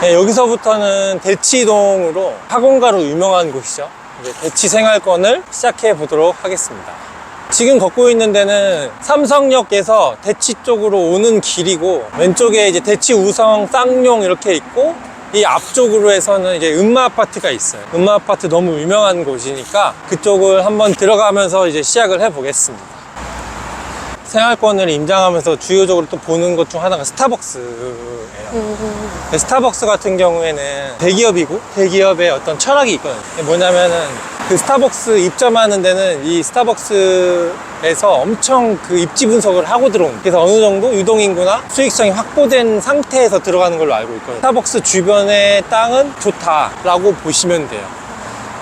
네, 여기서부터는 대치동으로 학원가로 유명한 곳이죠. 이제 대치 생활권을 시작해 보도록 하겠습니다. 지금 걷고 있는 데는 삼성역에서 대치 쪽으로 오는 길이고 왼쪽에 이제 대치 우성 쌍용 이렇게 있고 이 앞쪽으로 해서는 이제 음마 아파트가 있어요. 음마 아파트 너무 유명한 곳이니까 그쪽을 한번 들어가면서 이제 시작을 해 보겠습니다. 생활권을 임장하면서 주요적으로 또 보는 것 중 하나가 스타벅스예요. 근데 스타벅스 같은 경우에는 대기업이고 대기업의 어떤 철학이 있거든요. 뭐냐면은 그 스타벅스 입점하는 데는 이 스타벅스에서 엄청 그 입지 분석을 하고 들어온 그래서 어느 정도 유동인구나 수익성이 확보된 상태에서 들어가는 걸로 알고 있거든요. 스타벅스 주변의 땅은 좋다라고 보시면 돼요.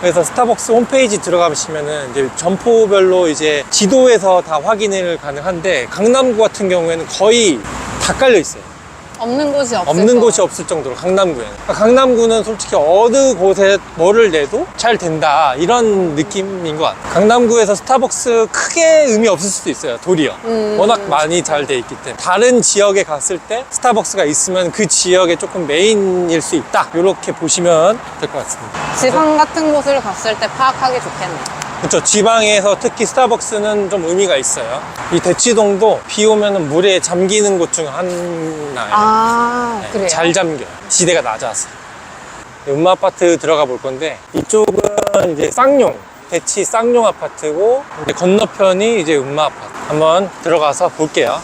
그래서 스타벅스 홈페이지 들어가시면은 이제 점포별로 이제 지도에서 다 확인을 가능한데 강남구 같은 경우에는 거의 다 깔려 있어요. 없는 곳이 없을 없는 것 곳이 없을 정도로 강남구에는. 그러니까 강남구는 솔직히 어느 곳에 뭐를 내도 잘 된다 이런 느낌인 것 같아요. 강남구에서 스타벅스 크게 의미 없을 수도 있어요 도리어. 음. 워낙 많이 잘 돼 있기 때문에. 다른 지역에 갔을 때 스타벅스가 있으면 그 지역에 조금 메인일 수 있다. 이렇게 보시면 될 것 같습니다. 지방 같은 곳을 갔을 때 파악하기 좋겠네요. 그렇죠 지방에서 특히 스타벅스는 좀 의미가 있어요 이 대치동도 비 오면 물에 잠기는 곳 중 하나예요 아, 네, 그래요? 잘 잠겨요. 지대가 낮아서. 음마 아파트 들어가 볼 건데 이쪽은 이제 쌍용 대치 쌍용 아파트고 이제 건너편이 이제 음마 아파트. 한번 들어가서 볼게요.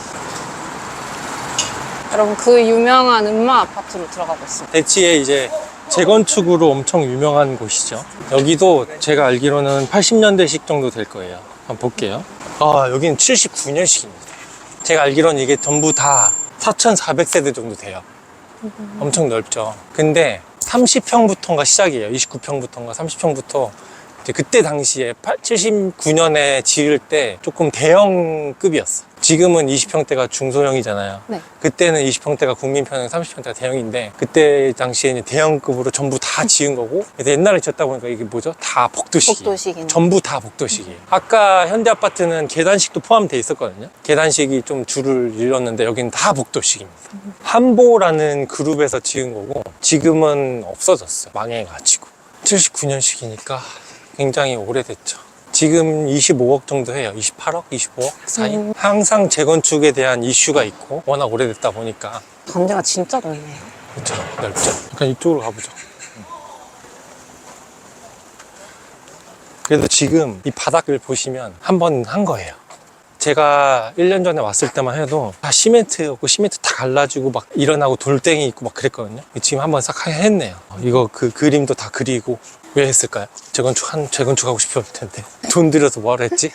여러분 그 유명한 음마 아파트로 들어가고 있습니다. 대치에 이제 재건축으로 엄청 유명한 곳이죠. 여기도 제가 알기로는 80년대식 정도 될 거예요. 한번 볼게요. 아, 여기는 79년식입니다. 제가 알기로는 이게 전부 다 4,400세대 정도 돼요. 엄청 넓죠. 근데 30평부터가 시작이에요. 29평부터가 30평부터 이제 그때 당시에 79년에 지을 때 조금 대형급이었어. 지금은 20평대가 중소형이잖아요. 네. 그때는 20평대가 국민평형, 30평대가 대형인데 그때 당시에는 대형급으로 전부 다 지은 거고 옛날에 지었다 보니까 이게 뭐죠? 다 복도식이에요. 복도식이네. 전부 다 복도식이에요. 아까 현대 아파트는 계단식도 포함되어 있었거든요. 계단식이 좀 줄을 잃었는데 여기는 다 복도식입니다. 한보라는 그룹에서 지은 거고 지금은 없어졌어요. 망해가지고. 79년식이니까 굉장히 오래됐죠. 지금 25억 정도 해요. 28억, 25억 사이. 음. 항상 재건축에 대한 이슈가 있고 워낙 오래됐다 보니까 단지가 진짜 넓네요. 그렇죠. 넓죠. 약간 이쪽으로 가보죠. 그래도 지금 이 바닥을 보시면 한 번 한 거예요. 제가 1년 전에 왔을 때만 해도 다 시멘트였고 시멘트 다 갈라지고 막 일어나고 돌덩이 있고 막 그랬거든요. 지금 한번 싹 했네요. 이거 그 그림도 다 그리고 왜 했을까요? 재건축 한 재건축하고 싶었을 텐데 돈 들여서 뭐하러 했지?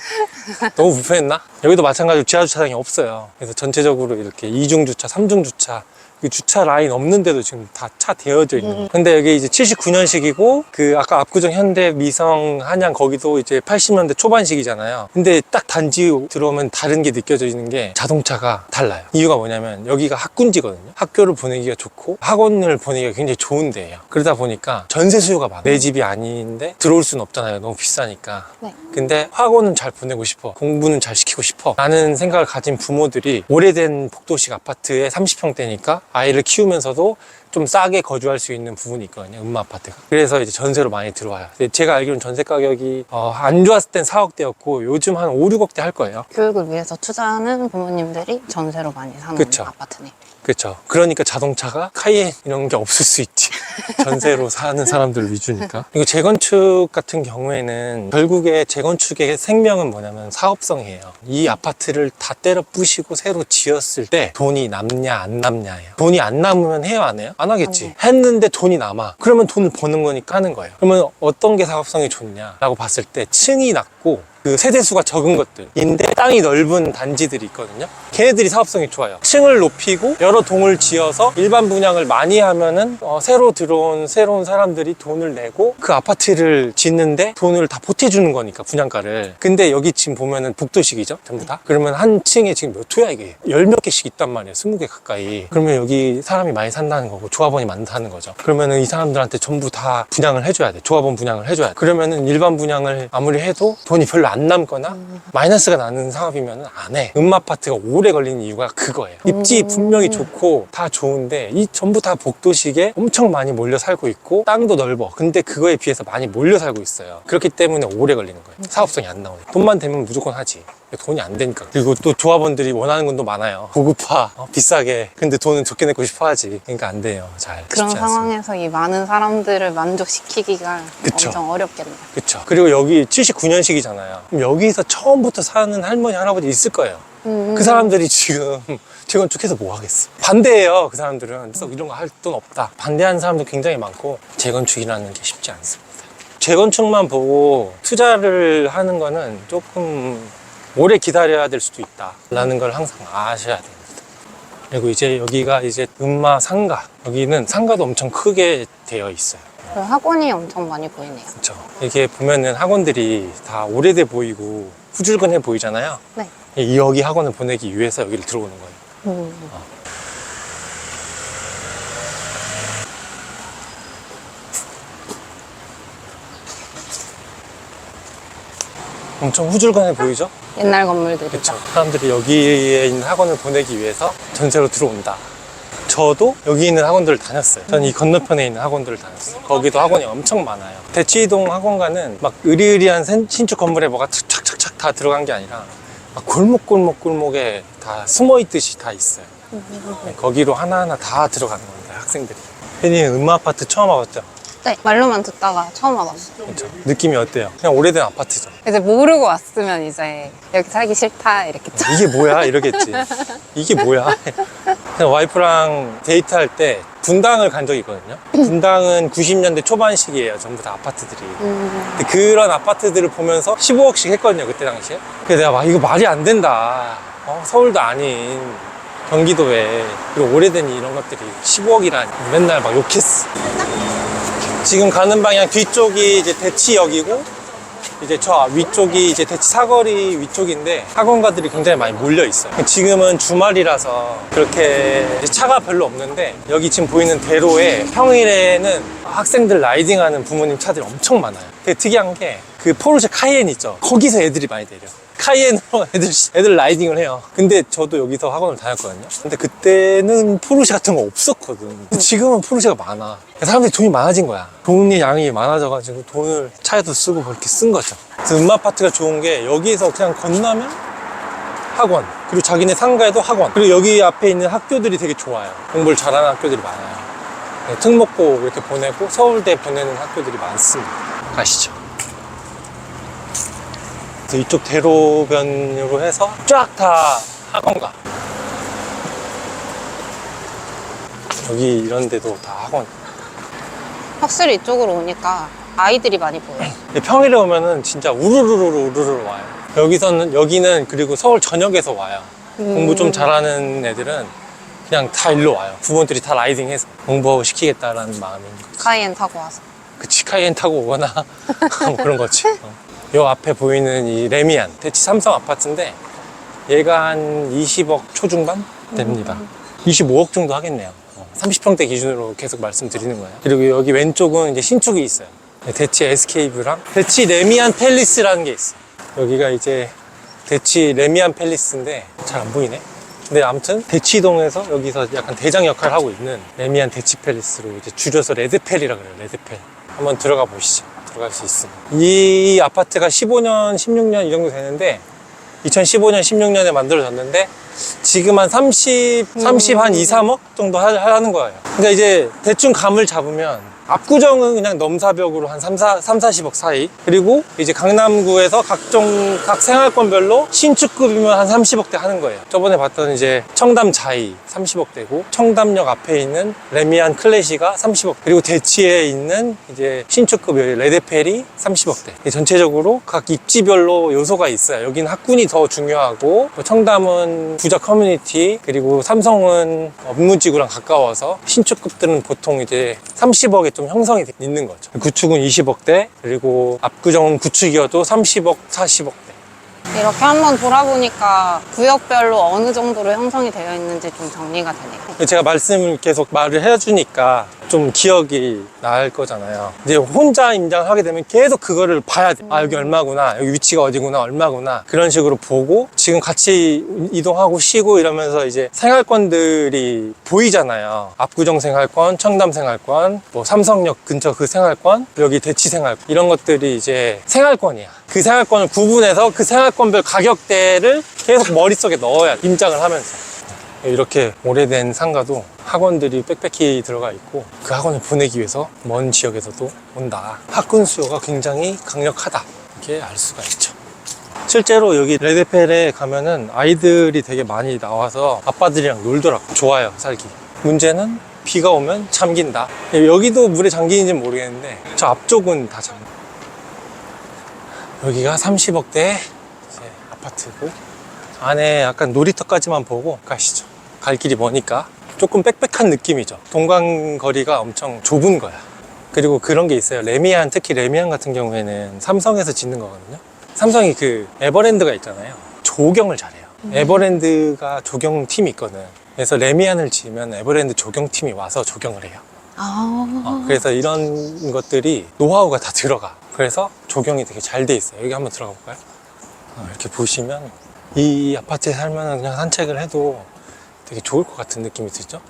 너무 불편했나? 여기도 마찬가지로 지하 주차장이 없어요. 그래서 전체적으로 이렇게 이중 주차, 삼중 주차 그 주차 라인 없는데도 지금 다 차 되어져 있는 거예요. 근데 여기 이제 79년식이고 그 아까 압구정 현대 미성 한양 거기도 이제 80년대 초반식이잖아요. 근데 딱 단지 들어오면 다른 게 느껴지는 게 자동차가 달라요. 이유가 뭐냐면 여기가 학군지거든요. 학교를 보내기가 좋고 학원을 보내기가 굉장히 좋은 데예요. 그러다 보니까 전세 수요가 많아요. 내 집이 아닌데 들어올 수는 없잖아요. 너무 비싸니까. 네. 근데 학원은 잘 보내고 싶어. 공부는 잘 시키고 싶어. 라는 생각을 가진 부모들이 오래된 복도식 아파트에 30평대니까 아이를 키우면서도 좀 싸게 거주할 수 있는 부분이 있거든요. 음마 아파트가. 그래서 이제 전세로 많이 들어와요. 제가 알기로는 전세 가격이 어, 안 좋았을 땐 4억대였고 요즘 한 5, 6억대 할 거예요. 교육을 위해서 투자하는 부모님들이 전세로 많이 사는 그쵸. 아파트네. 그렇죠. 그러니까 자동차가 카이엔 이런 게 없을 수 있지. 전세로 사는 사람들 위주니까. 그리고 재건축 같은 경우에는 결국에 재건축의 생명은 뭐냐면 사업성이에요. 이 아파트를 다 때려 부시고 새로 지었을 때 돈이 남냐 안 남냐예요. 돈이 안 남으면 해요 안 해요? 안 하겠지. 했는데 돈이 남아. 그러면 돈을 버는 거니까 하는 거예요. 그러면 어떤 게 사업성이 좋냐라고 봤을 때 층이 낮고 그 세대수가 적은 것들인데 땅이 넓은 단지들이 있거든요. 걔네들이 사업성이 좋아요. 층을 높이고 여러 동을 지어서 일반 분양을 많이 하면은 어, 새로 들어온 새로운 사람들이 돈을 내고 그 아파트를 짓는데 돈을 다 보태주는 거니까 분양가를. 근데 여기 지금 보면은 복도식이죠, 전부 다. 그러면 한 층에 지금 몇 호야 이게? 열 몇 개씩 있단 말이에요, 스무 개 가까이. 그러면 여기 사람이 많이 산다는 거고 조합원이 많다는 거죠. 그러면은 이 사람들한테 전부 다 분양을 해줘야 돼. 조합원 분양을 해줘야 돼. 그러면은 일반 분양을 아무리 해도 돈이 별로 안 남거나 마이너스가 나는 사업이면 안 해. 음아파트가 오래 걸리는 이유가 그거예요. 입지 분명히 좋고 다 좋은데 이 전부 다 복도식에 엄청 많이 몰려 살고 있고 땅도 넓어. 근데 그거에 비해서 많이 몰려 살고 있어요. 그렇기 때문에 오래 걸리는 거예요. 사업성이 안 나오니까. 돈만 되면 무조건 하지. 돈이 안 되니까. 그리고 또 조합원들이 원하는 건또 많아요. 고급화, 어, 비싸게. 근데 돈은 적게 내고 싶어 하지. 그러니까 안 돼요. 잘. 그런 쉽지 않습니다. 상황에서 이 많은 사람들을 만족시키기가 그쵸. 엄청 어렵겠네요. 그쵸. 그리고 여기 79년식이잖아요. 그럼 여기서 처음부터 사는 할머니, 할아버지 있을 거예요. 음. 그 사람들이 지금 재건축해서 뭐 하겠어. 반대예요, 그 사람들은. 그래서 이런 거 할 돈 없다. 반대하는 사람도 굉장히 많고, 재건축이라는 게 쉽지 않습니다. 재건축만 보고 투자를 하는 거는 조금 오래 기다려야 될 수도 있다. 라는 걸 항상 아셔야 됩니다. 그리고 이제 여기가 이제 음마 상가. 여기는 상가도 엄청 크게 되어 있어요. 그리고 학원이 엄청 많이 보이네요. 그렇죠. 이게 보면은 학원들이 다 오래돼 보이고 후줄근해 보이잖아요. 네. 이 여기 학원을 보내기 위해서 여기를 들어오는 거예요. 음. 엄청 후줄근해 보이죠? 옛날 건물들이죠. 그렇죠. 사람들이 여기에 있는 학원을 보내기 위해서 전세로 들어온다. 저도 여기 있는 학원들을 다녔어요. 저는 이 건너편에 있는 학원들을 다녔어요. 거기도 학원이 엄청 많아요. 대치동 학원가는 막 으리으리한 신- 신축 건물에 뭐가 착착착착 다 들어간 게 아니라 막 골목골목 골목에 다 숨어 있듯이 다 있어요. 네, 거기로 하나하나 다 들어가는 겁니다, 학생들이. 혜니 음마 아파트 처음 와봤죠? 네, 말로만 듣다가 처음 와봤어요. 그렇죠. 느낌이 어때요? 그냥 오래된 아파트죠. 이제 모르고 왔으면 이제 여기 살기 싫다 이랬겠죠. 이게 뭐야 이러겠지 이게 뭐야 그냥 와이프랑 데이트할 때 분당을 간 적이 있거든요 분당은 90년대 초반식이에요 전부 다 아파트들이 음. 근데 그런 아파트들을 보면서 15억씩 했거든요 그때 당시에 그래서 내가 막 이거 말이 안 된다 어, 서울도 아닌 경기도에 그리고 오래된 이런 것들이 15억이라니 맨날 막 욕했어 지금 가는 방향 뒤쪽이 이제 대치역이고 이제 저 위쪽이 이제 대치 사거리 위쪽인데 학원가들이 굉장히 많이 몰려 있어요. 지금은 주말이라서 그렇게 차가 별로 없는데 여기 지금 보이는 대로에 평일에는 학생들 라이딩하는 부모님 차들이 엄청 많아요. 되게 특이한 게 그 포르쉐 카이엔 있죠. 거기서 애들이 많이 내려. 카이엔으로 애들, 애들 라이딩을 해요. 근데 저도 여기서 학원을 다녔거든요. 근데 그때는 포르쉐 같은 거 없었거든. 지금은 포르쉐가 많아. 사람들이 돈이 많아진 거야. 돈의 양이 많아져가지고 돈을 차에도 쓰고 그렇게 쓴 거죠. 음마 아파트가 좋은 게 여기에서 그냥 건너면 학원. 그리고 자기네 상가에도 학원. 그리고 여기 앞에 있는 학교들이 되게 좋아요. 공부를 잘하는 학교들이 많아요. 네, 특목고 이렇게 보내고 서울대 보내는 학교들이 많습니다. 가시죠. 그래서 이쪽 대로변으로 해서 쫙 다 학원가. 여기 이런 데도 다 학원. 확실히 이쪽으로 오니까 아이들이 많이 보여요. 평일에 오면은 진짜 우르르르 우르르 와요. 여기서는 여기는 그리고 서울 전역에서 와요. 공부 좀 잘하는 애들은 그냥 다 일로 와요. 부모들이 다 라이딩해서 공부하고 시키겠다라는 마음인 거지. 카이엔 타고 와서. 그 치 카이엔 타고 오거나 뭐 그런 거지. 어. 요 앞에 보이는 이 레미안 대치 삼성 아파트인데 얘가 한 20억 초중반 됩니다. 25억 정도 하겠네요. 30평대 기준으로 계속 말씀드리는 거예요. 그리고 여기 왼쪽은 이제 신축이 있어요. 대치 SK뷰랑 대치 레미안 팰리스라는 게 있어요. 여기가 이제 대치 레미안 팰리스인데 잘 안 보이네. 근데 아무튼 대치동에서 여기서 약간 대장 역할을 하고 있는 레미안 대치 팰리스로 이제 줄여서 레드펠이라 그래요. 레드펠. 한번 들어가 보시죠. 들어갈 수 있습니다. 이 아파트가 15년, 16년 이 정도 되는데 2015년, 16년에 만들어졌는데 지금 한 30, 30, 한 2, 3억 정도 하- 하는 거예요. 그러니까 이제 대충 감을 잡으면 압구정은 그냥 넘사벽으로 한 3, 4, 3 40억 사이. 그리고 이제 강남구에서 각종, 각 생활권별로 신축급이면 한 30억대 하는 거예요. 저번에 봤던 이제 청담 자이 30억대고, 청담역 앞에 있는 레미안 클래시가 30억. 그리고 대치에 있는 이제 신축급 레드펠이 30억대. 전체적으로 각 입지별로 요소가 있어요. 여기는 학군이 더 중요하고, 뭐 청담은 부자 커뮤니티, 그리고 삼성은 업무지구랑 가까워서 신축급들은 보통 이제 30억에 좀 형성이 돼 있는 거죠. 구축은 20억대, 그리고 압구정은 구축이어도 30억, 40억대. 이렇게 한번 돌아보니까 구역별로 어느 정도로 형성이 되어 있는지 좀 정리가 되네요. 제가 말씀을 계속 말을 해주니까 좀 기억이 날 거잖아요. 이제 혼자 임장을 하게 되면 계속 그거를 봐야 돼. 아, 여기 얼마구나. 여기 위치가 어디구나. 얼마구나. 그런 식으로 보고 지금 같이 이동하고 쉬고 이러면서 이제 생활권들이 보이잖아요. 압구정 생활권, 청담 생활권, 뭐 삼성역 근처 그 생활권, 여기 대치 생활권. 이런 것들이 이제 생활권이야. 그 생활권을 구분해서 그 생활권 별 가격대를 계속 머릿속에 넣어야 돼. 임장을 하면서. 이렇게 오래된 상가도 학원들이 빽빽히 들어가 있고 그 학원을 보내기 위해서 먼 지역에서도 온다. 학군 수요가 굉장히 강력하다. 이렇게 알 수가 있죠. 실제로 여기 레드펠에 가면은 아이들이 되게 많이 나와서 아빠들이랑 놀더라고. 좋아요, 살기. 문제는 비가 오면 잠긴다. 여기도 물에 잠기는지 는 모르겠는데 저 앞쪽은 다 잠겨. 여기가 30억대 아파트고 안에 약간 놀이터까지만 보고 가시죠. 갈 길이 머니까 조금 빽빽한 느낌이죠. 동강거리가 엄청 좁은 거야. 그리고 그런 게 있어요. 레미안, 특히 레미안 같은 경우에는 삼성에서 짓는 거거든요. 삼성이 그 에버랜드가 있잖아요. 조경을 잘해요. 에버랜드가 조경팀이 있거든. 그래서 레미안을 지으면 에버랜드 조경팀이 와서 조경을 해요. 아, 어, 그래서 이런 것들이 노하우가 다 들어가. 그래서 조경이 되게 잘 돼 있어요. 여기 한번 들어가 볼까요? 어, 이렇게 보시면 이 아파트에 살면 그냥 산책을 해도 되게 좋을 것 같은 느낌이 들죠?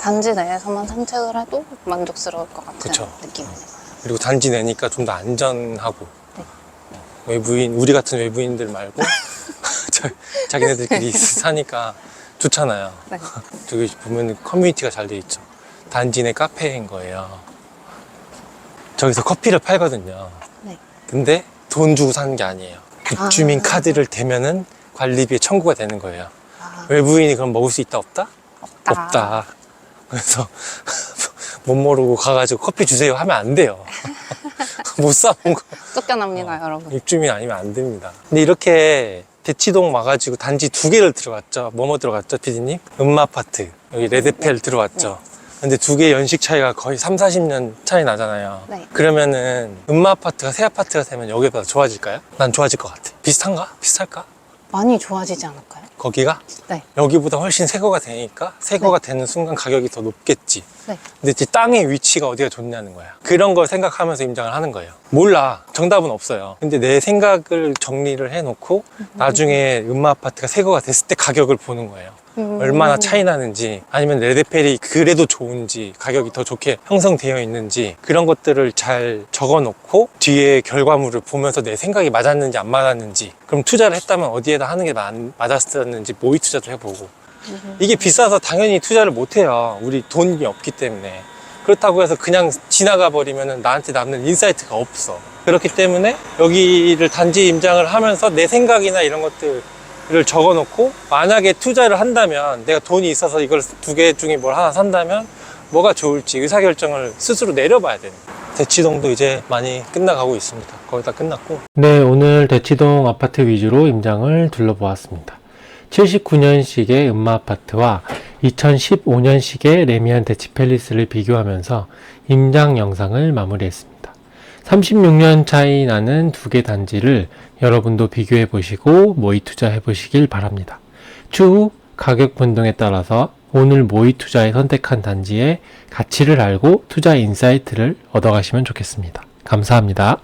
단지 내에서만 산책을 해도 만족스러울 것 같은 그쵸. 느낌이네요. 그리고 단지 내니까 좀 더 안전하고 네. 어, 외부인 우리 같은 외부인들 말고 자, 자기네들끼리 사니까 좋잖아요. 네. 저기 보면 커뮤니티가 잘 돼 있죠. 단지 내 카페인 거예요. 저기서 커피를 팔거든요. 네. 근데 돈 주고 사는 게 아니에요. 입주민 아. 카드를 대면은 관리비에 청구가 되는 거예요. 아, 외부인이 그럼 먹을 수 있다 없다? 없다. 없다. 그래서 못 모르고 가가지고 커피 주세요 하면 안 돼요. 못 사온 거 쫓겨납니다, 여러분. 입주민 아니면 안 됩니다. 근데 이렇게 대치동 와가지고 단지 두 개를 들어갔죠. 뭐뭐 들어갔죠, 피디님? 음마 아파트 여기 레드펠 들어왔죠. 근데 두 개 연식 차이가 거의 3, 40년 차이 나잖아요. 네. 그러면은 음마 아파트가 새 아파트가 되면 여기보다 좋아질까요? 난 좋아질 것 같아. 비슷한가? 비슷할까? 많이 좋아지지 않을까요? 거기가? 네. 여기보다 훨씬 새거가 되니까 새거가 되는 순간 가격이 더 높겠지. 네. 근데 이제 땅의 위치가 어디가 좋냐는 거야. 그런 걸 생각하면서 임장을 하는 거예요. 몰라. 정답은 없어요. 근데 내 생각을 정리를 해놓고 나중에 음마 아파트가 새거가 됐을 때 가격을 보는 거예요. 음. 얼마나 차이 나는지 아니면 레드펠이 그래도 좋은지 가격이 더 좋게 형성되어 있는지 그런 것들을 잘 적어 놓고 뒤에 결과물을 보면서 내 생각이 맞았는지 안 맞았는지 그럼 투자를 했다면 어디에다 하는 게 맞- 맞았 었는지 모의 투자도 해보고 이게 비싸서 당연히 투자를 못 해요 우리 돈이 없기 때문에 그렇다고 해서 그냥 지나가 버리면 나한테 남는 인사이트가 없어 그렇기 때문에 여기를 단지 임장을 하면서 내 생각이나 이런 것들 를 적어 놓고 만약에 투자를 한다면 내가 돈이 있어서 이걸 두 개 중에 뭘 하나 산다면 뭐가 좋을지 의사결정을 스스로 내려봐야 되는. 대치동도 이제 많이 끝나가고 있습니다. 거의 다 끝났고. 네, 오늘 대치동 아파트 위주로 임장을 둘러보았습니다. 79년식의 음마 아파트와 2015년식의 레미안 대치 팰리스를 비교하면서 임장 영상을 마무리했습니다. 36년 차이 나는 두 개 단지를 여러분도 비교해 보시고 모의 투자해 보시길 바랍니다. 추후 가격 변동에 따라서 오늘 모의 투자에 선택한 단지의 가치를 알고 투자 인사이트를 얻어가시면 좋겠습니다. 감사합니다.